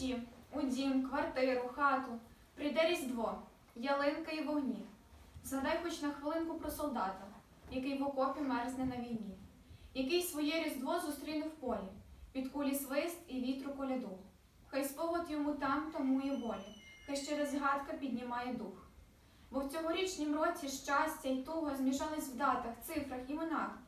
вночі у дім, квартиру, хату прийде різдво, ялинка і вогні. Згадай хоч на хвилинку про солдата, який в окопі мерзне на війні, який своє різдво зустріне в полі, під кулі свист і вітру коляду. Хай спогад йому там тамує болі, хай ще згадка піднімає дух. Бо в цьогорічнім році щастя й туга змішались в датах, цифрах, іменах.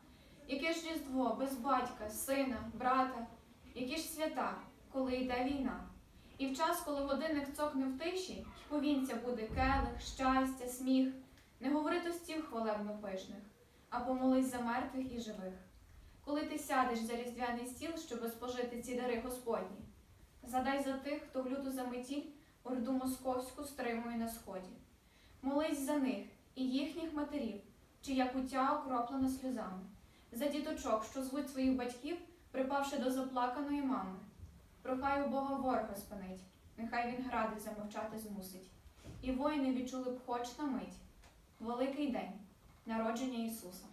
Яке ж різдво без батька, сина, брата, які ж свята, коли йде війна. І в час, коли годинник цокне в тиші, повінця буде келих, щастя, сміх, не говори тостів хвалебно пишних, а помолись за мертвих і живих. Коли ти сядеш за різдвяний стіл, щоби спожити ці дари Господні, згадай за тих, хто в люту заметіль орду московську стримує на сході. Молись за них і їхніх матерів, чия куття окроплена сльозами, за діточок, що звуть своїх батьків, припавши до заплаканої мами. Прохай у Бога ворога спинить, нехай він гради замовчати змусить. І воїни відчули б хоч на мить. Великий день народження Ісуса.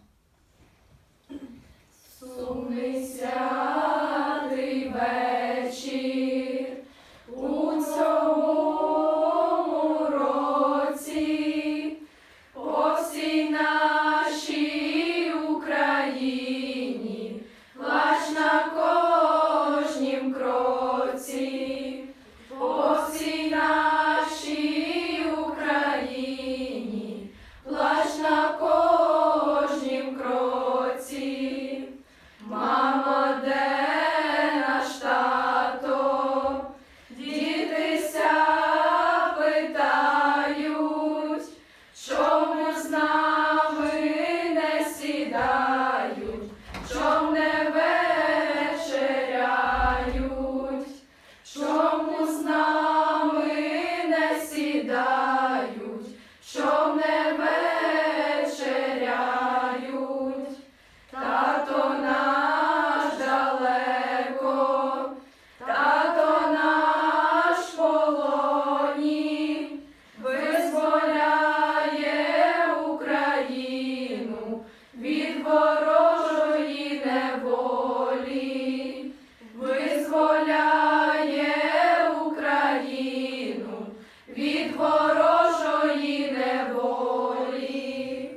ворожої неволі,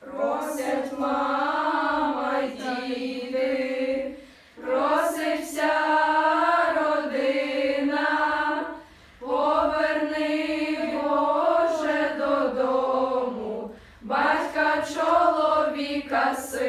просять мама й родина, поверни Боже додому, батька чоловіка си.